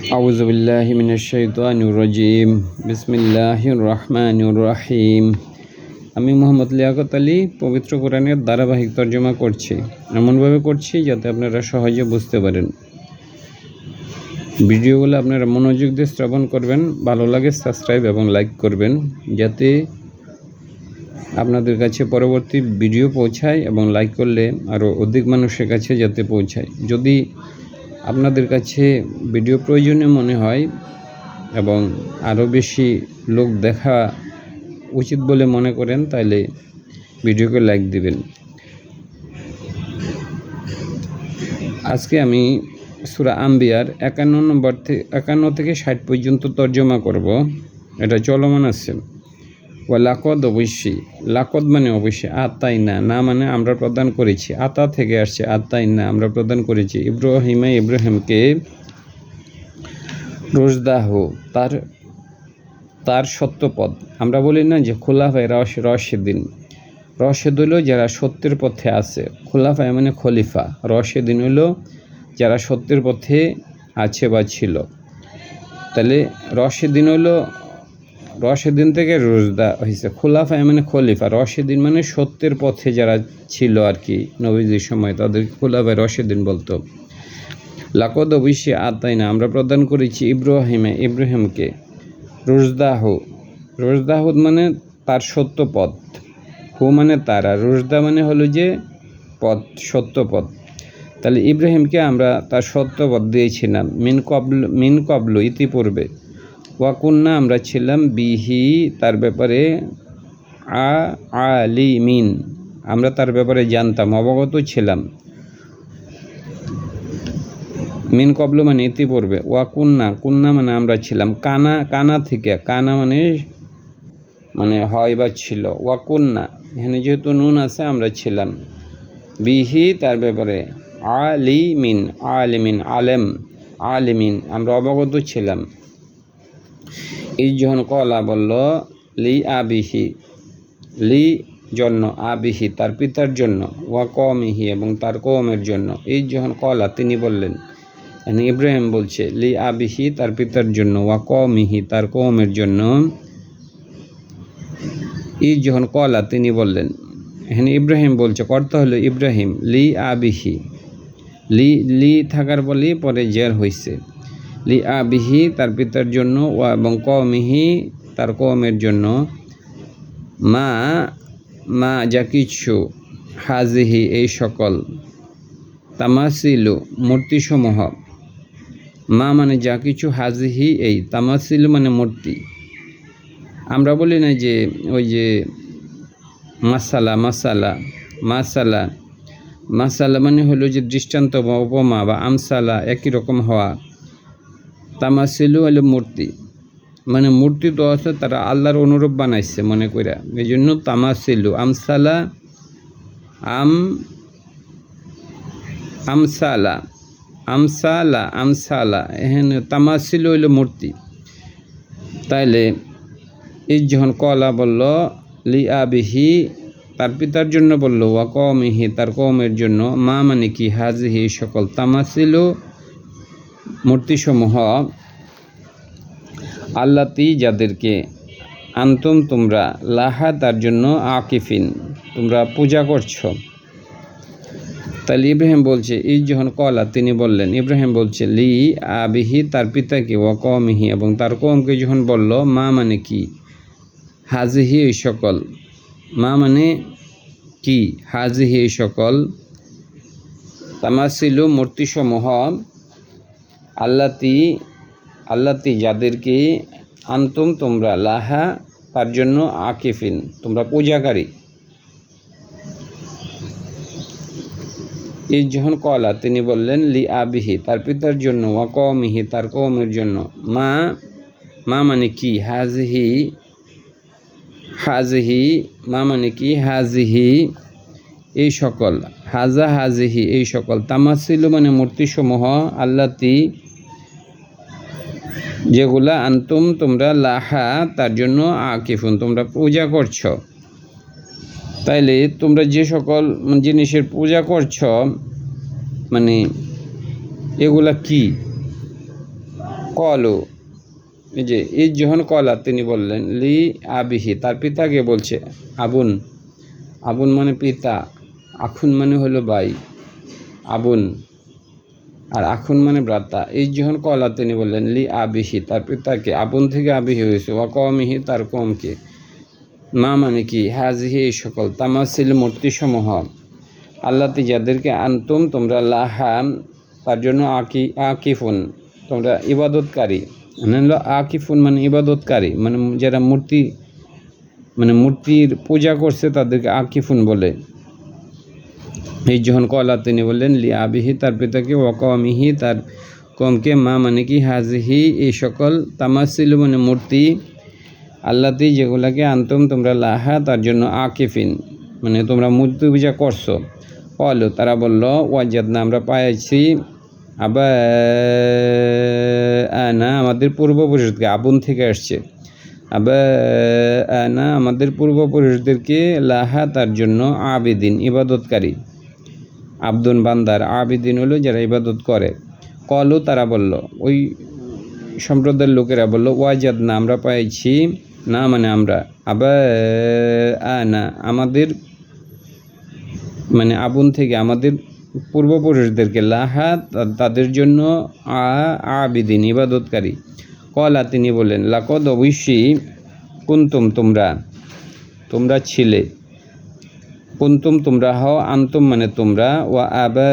أعوذ بالله من الشيطان الرجيم بسم الله الرحمن الرحيم আমি মোহাম্মদ লিয়াকত আলী পবিত্র কোরআনের ধারাবাহিক তর্জমা করছি এমনভাবে করছি যাতে আপনারা সহজে বুঝতে পারেন ভিডিওগুলো আপনারা মনোযোগ দিয়ে শ্রবণ করবেন ভালো লাগে সাবস্ক্রাইব এবং লাইক করবেন যাতে আপনাদের কাছে পরবর্তী ভিডিও পৌঁছায় এবং লাইক করলে আরও অধিক মানুষের কাছে যাতে পৌঁছায় যদি আপনাদের কাছে ভিডিও প্রয়োজনীয় মনে হয় এবং আরও বেশি লোক দেখা উচিত বলে মনে করেন তাহলে ভিডিওকে লাইক দিবেন। আজকে আমি সুরা আম্বিয়ার একান্ন নম্বর থেকে একান্ন থেকে ষাট পর্যন্ত তর্জমা করব। এটা চলমান আছে। ও লাকদ অবশ্যই, লাকদ মানে অবশ্যই আত্মাই না না মানে আমরা প্রদান করেছি। আতা থেকে আসছে আত্মাই না আমরা প্রদান করেছি। ইব্রাহিমে ইব্রাহিমকে রোজদাহ, তার তার সত্যপদ আমরা বলি না যে খোলাফায় রস রশেদিন। রশেদ হলো যারা সত্যের পথে আছে। খোলাফায় মানে খলিফা। রশেদিন হলো যারা সত্যের পথে আছে বা ছিল। তাহলে রশেদিন হলো রশেদিন থেকে রোজদা হয়েছে খোলাফায় মানে খলিফা। রশেদিন মানে সত্যের পথে যারা ছিল আর কি নবীজির সময় তাদের খোলাফায় রশেদিন বলতো। লাকদ অবশ্যই আতাই না, আমরা প্রদান করেছি ইব্রাহিমে, ইব্রাহিমকে। রোজদাহ। রোজদাহ মানে তার সত্য পথ। হু মানে তারা রোজদা মানে হলো যে পথ, সত্য পথ। তাহলে ইব্রাহিমকে আমরা তার সত্য পথ দিয়েছিলাম মিন কবল মিন কবল ইতিপূর্বে। ওয়াকুন্না, আমরা ছিলাম বিহি, তার ব্যাপারে আ আলি মিন আমরা তার ব্যাপারে জানতাম, অবগত ছিলাম। মিন কবল মানে ইতিপূর্বে ওয়া কুন্না কুন্না মানে আমরা ছিলাম। কানা কানা থেকে, কানা মানে মানে হয় বা ছিল। ওয়া কুন্না এখানে যেহেতু নুন আছে, আমরা ছিলাম। বিহি, তার ব্যাপারে আলিমিন আলিমিন, আলেম, আলিমিন, আমরা অবগত ছিলাম। এই যখন কলা বলল, লি আবিহি লি জন্য, আবিহি তার পিতার জন্য, ওয়া কমিহি এবং তার কমের জন্য। এই যখন কলা, তিনি বললেন এখানে ইব্রাহিম বলছে, লি আবিহি তার পিতার জন্য, ওয়া কমিহি তার কমের জন্য। এই যখন কলা, তিনি বললেন এখানে ইব্রাহিম বলছে কর্তা হলো ইব্রাহিম, লি আবিহি লি লি থাকার বলে পরে জের হয়েছে লি আবিহি, তার পিতার জন্য ও এবং কমিহি তার কমের জন্য। মা মা যা কিছু, হাজিহি, এই সকল। তামাসিলু, মূর্তিসমূহ। মা মানে যা কিছু, হাজিহি, এই তামাসিলু মানে মূর্তি। আমরা বলি না যে, ওই যে মাসালা মাসালা মাসালা। মাসালা মানে হলো যে দৃষ্টান্ত বা উপমা বা আমসালা একই রকম হওয়া। তামাসিলু হলো মূর্তি। মানে মূর্তি তো আছে, তারা আল্লাহর অনুরূপ বানাইছে মনে কইরা। এই জন্য তামাসিলু, আমসালা, আম, আমসালা আমসালা আমসালা এখানে তামাসিল হইল মূর্তি। তাইলে এই যখন কলা বলল, লি আবিহি, তার পিতার জন্য বলল, ওয়া কমিহি তার কমের জন্য, মা মানে কি, হাজিহি সকল তামাসিল মূর্তিসমূহ আল্লাতি যাদেরকে আন্তম তোমরা লাহা, তার জন্য আকিফিন, তোমরা পূজা করছ। তাহলে ইব্রাহিম বলছে, এই যখন কলা, তিনি বললেন, ইব্রাহিম বলছে, লি আবিহি, তার পিতাকে ও কমিহি এবং তার কমকে যখন বলল, মা মানে কি? হাজিহি এই সকল। মা মানে কি? হাজিহি এই সকল। তামাসিলু মূর্তিসমূহ আল্লাতি আল্লাতি যাদেরকে আনতুম তোমরা লাহা, তার জন্য আকিফিন, তোমরা পূজাকারী। এই যখন কলা, তিনি বললেন, লি আবিহি, তার পিতার জন্য, ওয়া কমিহি তার কমের জন্য। মা মা মানে কি? হাজহি হাজহি, মা মানে কি? হাজহি, এই সকল। হাজা হাজহি, এই সকল। তামাসিল মানে মূর্তিসমূহ, আল্লাতি যেগুলা আনতুম তোমরা লাহা, তার জন্য আকিফুন, তোমরা পূজা করছ। তাইলে তোমরা যে সকল জিনিসের পূজা করছ মানে এগুলা কি? কলু। এই যে এই যখন কলা, তিনি বললেন, লি আবিহি, তার পিতাকে বলছে, আবুন। আবুন মানে পিতা, আখুন মানে হলো ভাই আবুন। আর আখুন মানে ব্রাতা এই যখন কলা তিনি বললেন, লি আবিহি তার পিতাকে আপন থেকে আবিহি হয়েছে ওয়া কমিহি তার কমকে মা মানে কি? হাজিহি এই সকল তামাসিল মূর্তিসমূহ। আল্লাতি যাদেরকে আনতুম, তোমরা লাহা, তার জন্য আকি আকিফুন, তোমরা ইবাদতকারী। মানে আকিফুন মানে ইবাদতকারী। মানে যারা মূর্তি মানে মূর্তির পূজা করছে, তাদেরকে আকিফুন বলে। এই যখন কলা তিনি বললেন, লি আবিহি তার পিতাকে ওয়াকমিহি তার কমকে মা মানে কি? হাজিহি এই সকল তামাসিল মানে মূর্তি আল্লাতি যেগুলাকে আনতুম তোমরা লাহা, তার জন্য আকিফিন মানে তোমরা মূর্তি পূজা করছ। কলো, তারা বলল ওয়াজাদ না আমরা পাইছি আবার না আমাদের পূর্বপুরুষকে আবুন থেকে আসছে। আবার না, আমাদের পূর্বপুরুষদেরকে লাহা তার জন্য আবেদিন, ইবাদতকারী। আব্দুন বান্দার আবেদিন হলো যারা ইবাদত করে। কলও তারা বলল, ওই সম্প্রদায়ের লোকেরা বলল ওয়াজাদ না আমরা পাইছি, না মানে আমরা। আবার না, আমাদের মানে আবুন থেকে আমাদের পূর্বপুরুষদেরকে লাহা তাদের জন্য আবিদিন, ইবাদতকারী। কলা তিনি বলেন লাকদ অবশ্যই কুন্তুম তোমরা তোমরা ছিলে। কুন্তুম তোমরা হও, আন্তুম মানে তোমরা। ও আবা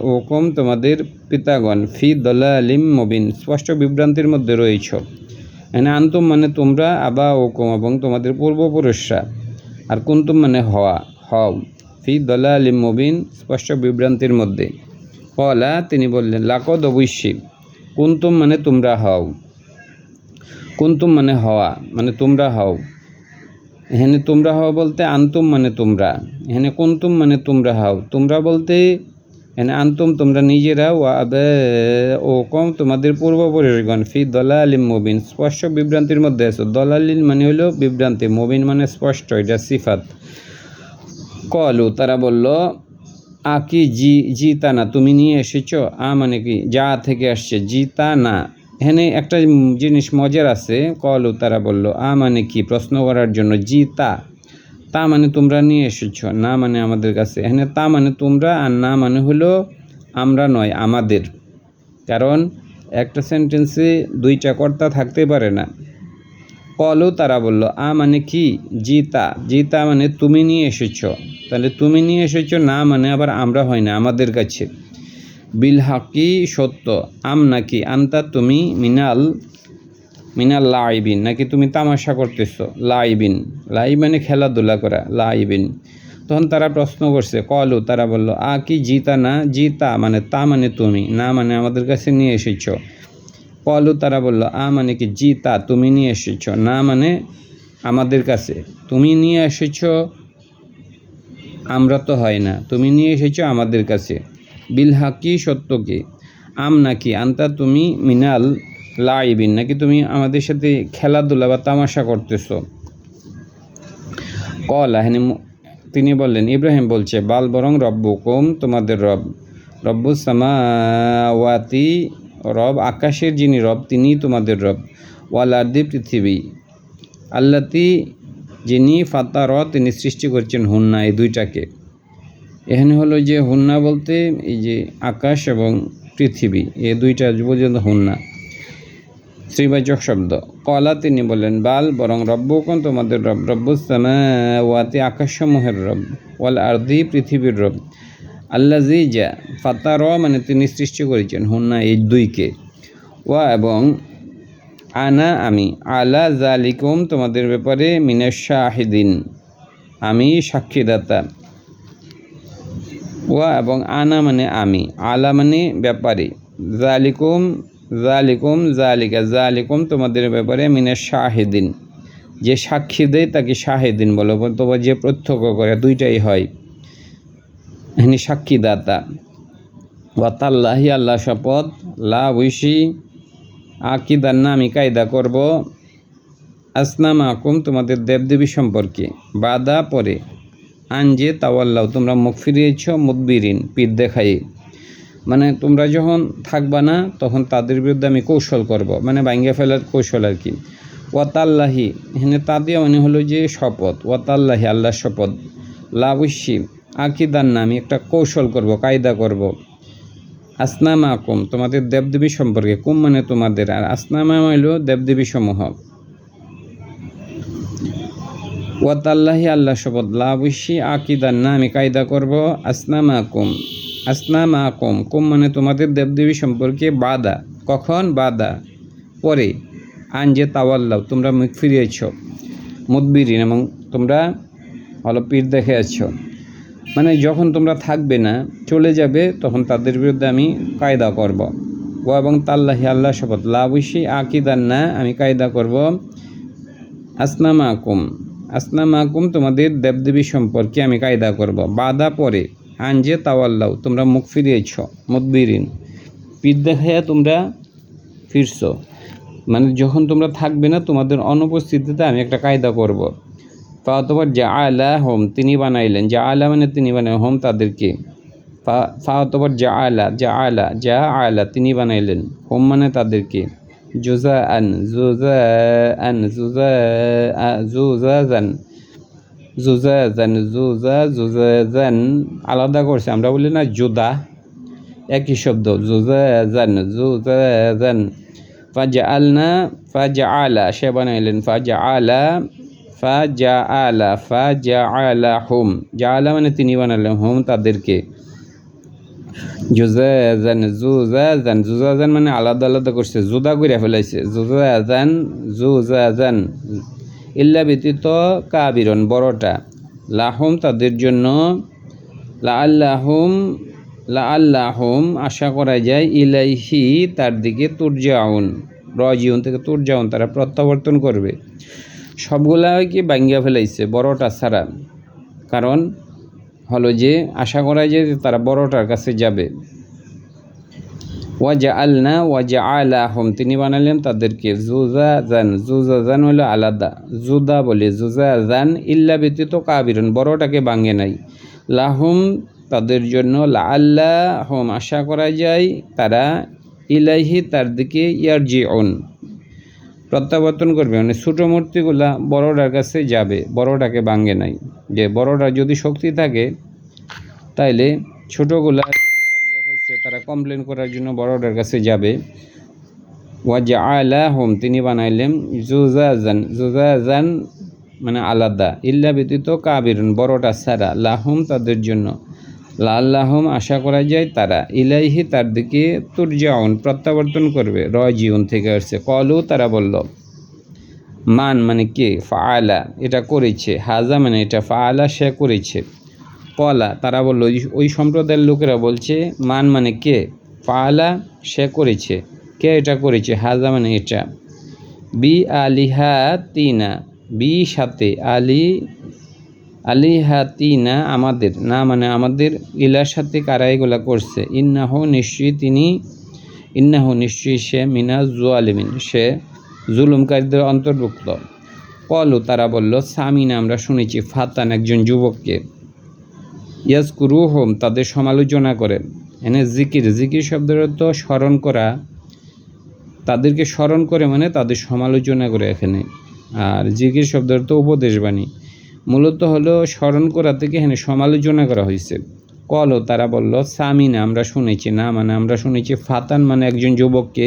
ওকম তোমাদের পিতাগণ, ফি দলা আলিম মবিন। স্পষ্ট বিভ্রান্তির মধ্যে রয়েছ। এখানে আন্তুম মানে তোমরা আবা ওকম এবং তোমাদের পূর্বপুরুষরা। আর কুন্তুম মানে হওয়া, হও, ফি দলা আলিম মবিন, স্পষ্ট বিভ্রান্তির মধ্যে। কলা তিনি বললেন, লাকদ অবশ্যই কুন্তুম মানে তোমরা হও। কুন্তুম মানে হওয়া মানে তোমরা হও। এখানে তোমরা হও বলতে আন্তুম মানে তোমরা। এখানে কুন্তুম মানে তোমরা হও। তোমরা বলতে এখানে আন্তুম তোমরা নিজেরা ও আবে ও কম তোমাদের পূর্বপুরুষগণ, ফি দলালিম মুবিন। স্পষ্ট বিভ্রান্তির মধ্যে আছো। দলালিল মানে হলো বিভ্রান্তি, মুবিন মানে স্পষ্ট, এটা সিফাত। কলু, তারা বলল, আ কি জি জিতা না তুমি নিয়ে এসেছ? আ মানে কি? যা থেকে আসছে জিতা না এখানে একটা জিনিস মজার আছে। কলু তারা বলল, আ মানে কি? প্রশ্ন করার জন্য জি, তা। তা মানে তোমরা নিয়ে এসেছ, না মানে আমাদের কাছে। এখানে তা মানে তোমরা আর না মানে হলো আমরা নয়, আমাদের। কারণ একটা সেন্টেন্সে দুইটা কর্তা থাকতে পারে না। কলও তারা বলল, আ মানে কি? জিতা জিতা মানে তুমি নিয়ে এসেছ। তাহলে তুমি নিয়ে এসেছ, না মানে আবার আমরা হয় না, আমাদের কাছে। বিল হাকি সত্য। আম নাকি আন্তা তুমি মিনাল মিনাল লাইবিন নাকি তুমি তামাশা করতেছো? লাইবিন লাই মানে খেলাধুলা করা লাইবিন তখন তারা প্রশ্ন করছে, কলু, তারা বলল, আ কি জিতা না জিতা? মানে তা মানে তুমি, না মানে আমাদের কাছে নিয়ে এসেছ। কলু, তারা বলল, আ মানে কি জিতা? তুমি নিয়ে এসেছ, না মানে আমাদের কাছে। তুমি নিয়ে এসেছ, আমরা তো হয় না। তুমি নিয়ে এসেছ আমাদের কাছে। বিল হাকি সত্যকে। আম নাকি আন্তা তুমি মিনাল লাইবিন, নাকি তুমি আমাদের সাথে খেলাধুলা বা তামাশা করতেছো? কল আহনি তিনি বললেন, ইব্রাহিম বলছে, বাল বরং রব্বুকুম তোমাদের রব। রব্বু সামাওয়াতি রব, আকাশের যিনি রব তিনি তোমাদের রব। ওয়াল আর্দি, পৃথিবী। আল্লাতি যিনি ফাতা ফাতার তিনি সৃষ্টি করছেন হুন্না, এই দুইটাকে। এখানে হলো যে হুন্না বলতে এই যে আকাশ এবং পৃথিবী, এই দুইটা পর্যন্ত হুন্না। শ্রীবাচক শব্দ। কলা তিনি বলেন, বাল, বরং রব্বকন তোমাদের রব রব্বুসামাওয়াতি আকাশসমূহের রব ওয়াল আর্দি পৃথিবীর রব। আল্লাহ জি যা ফাতার মানে তিনি সৃষ্টি করেছেন হুন্না এই দুইকে। ওয়া এবং আনা আমি, আলা জালিকুম তোমাদের ব্যাপারে মিনাস শাহিদিন আমি সাক্ষীদাতা। ওয়া এবং আনা মানে আমি, আলা মানে ব্যাপারে। জালিকুম জালিকুম, জালিকা, জালিকুম তোমাদের ব্যাপারে মিনে শাহেদিন। যে সাক্ষী দেয় তাকে শাহেদিন বলো, অথবা যে প্রত্যক্ষ করে, দুইটাই হয়। এখানে সাক্ষীদাতা। ওয়াতাল্লাহি আল্লাহ শপথ, লা উইসি আকিদার না আমি কায়দা করব। আসনাম আকুম তোমাদের দেবদেবী সম্পর্কে। বাদা পরে আনজে তাওয়াল্লাহ তোমরা মুখ ফিরিয়েছ, মুদবিরিন, পিঠ দেখাই। মানে তোমরা যখন থাকবা না, তখন তাদের বিরুদ্ধে আমি কৌশল করব মানে ভাঙ্গা ফেলার কৌশল আর কি। ওয়াতাল্লাহি, এখানে তা দিয়ে মানে হলো যে শপথ, ওয়াতাল্লাহি, আল্লাহর শপথ। লাবশ্যি আকিদার না আমি একটা কৌশল করব, কায়দা করব। আসনামা কুম তোমাদের দেবদেবী সম্পর্কে, কুম মানে তোমাদের, আর আসনামা হইল দেবদেবী সমূহ ওয়াতাল্লাহি আল্লাহ শপথ লাবশ্যি আকিদার না আমি কায়দা করব আসনামা কুম আসনামা কুম কুম মানে তোমাদের দেবদেবী সম্পর্কে বাদা, কখন বাদা? পরে, আনজে তাওয়াল্লাহ তোমরা মুখ ফিরিয়েছ, মুদবিরিন, এবং তোমরা ভালো পীর দেখে আছো। মানে যখন তোমরা থাকবে না, চলে যাবে, তখন তাদের বিরুদ্ধে আমি কায়দা করব। ও এবং তাল্লাহি আল্লাহ শপথ লাবুসি আকিদার না আমি কায়দা করব আসনামা আকুম আসনামা আকুম তোমাদের দেবদেবী সম্পর্কে আমি কায়দা করব। বাদা পরে আঞ্জে তাওয়াল্লাহ তোমরা মুখ ফিরিয়েছ, মুদবিরিন। পীর দেখাইয়া তোমরা ফিরছো। মানে যখন তোমরা থাকবে না, তোমাদের অনুপস্থিতিতে আমি একটা কায়দা করব। ফাতবার যা আলা হোম তিনি বানাইলেন। যা আলা মানে তিনি বানাই হোম তাদেরকে। ফাতবার যা আলা যা আলা যা আলা তিনি বানাইলেন, হোম মানে তাদেরকে। জুজা আন জুজা আন জুজা জুজা জান জুজা জান জুজা জুজা আলাদা করছে, আমরা বলি না জুদা, একই শব্দ। জুজা জান জুজা জান ফাজা আলনা ফাজা আলা সে বানাইলেন ফাজা আলা ফাজা আলা ফাজা আলা হোম জা আলা মানে তিনি বানালেন হোম তাদেরকে। জুজাজান জুজাজান জুজাজান মানে আলাদা আলাদা করছে, জুদা করে ফেলাইছে জুজাজান জুজাজান ইল্লা ব্যতীত কাবিরন, বড়টা। লাহম তাদের জন্য লা আল্লাহম লা আল্লাহম আশা করা যায়, ইলাইহি তার দিকে তুরজাউন, রজিউন থেকে তুরজাউন, তারা প্রত্যাবর্তন করবে। সবগুলা কি বাঙ্গিয়া ফেলাইছে, বড়টা ছাড়া। কারণ হলো যে আশা করা যায় যে তারা বড়টার কাছে যাবে। ওয়াজা আলনা ওয়াজা আলাহম তিনি বানালেন তাদেরকে জুজা জান জুজা জান হলো আলাদা। জুদা বলে জুজা জান ইল্লা ব্যতীত কাবিরন, বড়টাকে বাঙ্গে নাই। লাহুম, তাদের জন্য লা আল্লাহ হোম আশা করা যায় তারা ইলাইহি, তার দিকে ইয়ারজি অন প্রত্যাবর্তন করবে। মানে ছোটো মূর্তিগুলা বড়টার কাছে যাবে, বড়োটাকে ভাঙ্গে নাই। যে বড়টা যদি শক্তি থাকে, তাইলে ছোটোগুলা তারা কমপ্লেন করার জন্য বড়টার কাছে যাবে। ওয়াজা আলা হোম তিনি বানাইলেন জুজাজান জুজাজান মানে আলাদা। ইল্লা ব্যতীত কাবিরুন, বড়টা ছাড়া। লাহুম তাদের জন্য। লাল্লাহম আশা করা যায় তারা ইলাইহি তার দিকে তুরজাউন, প্রত্যাবর্তন করবে, রজিউন থেকে আসছে। কলু তারা বলল, মান মানে কে? ফাআলা, এটা করেছে। হাজা মানে এটা, ফাআলা সে করেছে। কলা তারা বলল, ওই সম্প্রদায়ের লোকেরা বলছে, মান মানে কে? ফাআলা সে করেছে। কে এটা করেছে? হাজা মানে এটা। বি আলিহা তিনা বি সাথে আলি আলিহাতিনা আমাদের, না মানে আমাদের ইলার সাথে কারা এগুলা করছে? ইন্নাহ নিশ্চয়ই তিনি, ইন্নাহ নিশ্চয়ই সে মিনা জুয়ালিমিন, সে জুলুমকারীদের অন্তর্ভুক্ত। কলু তারা বলল, সামিনা, আমরা শুনেছি, ফাতান একজন যুবককে ইয়াসকুরু হোম তাদের সমালোচনা করে। এনে জিকির জিকির শব্দের তো স্মরণ করা। তাদেরকে স্মরণ করে মানে তাদের সমালোচনা করে এখানে। আর জিকির শব্দের তো উপদেশ বাণী মূলত হলো স্মরণ করা থেকে এখানে সমালোচনা করা হয়েছে। কল তারা বলল, সামিনা, আমরা শুনেছি, না মানে আমরা শুনেছি ফাতান মানে একজন যুবককে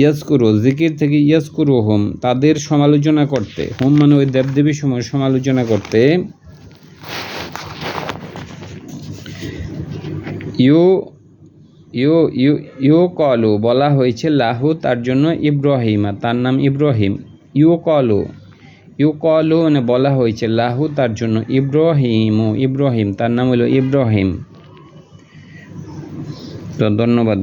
ইয়াসকুরু জিকির থেকে ইয়াসকুরু হোম, তাদের সমালোচনা করতে, হোম মানে ওই দেবদেবীর সময় সমালোচনা করতে। ইউ ইউ ইউ ইউ কলু বলা হয়েছে লাহু তার জন্য ইব্রাহিমা তার নাম ইব্রাহিম। ইউ কলু ইউ কলু মানে বলা হয়েছে, লাহু তার জন্য ইব্রাহিম ও ইব্রাহিম তার নাম হলো ইব্রাহিম। তো ধন্যবাদ।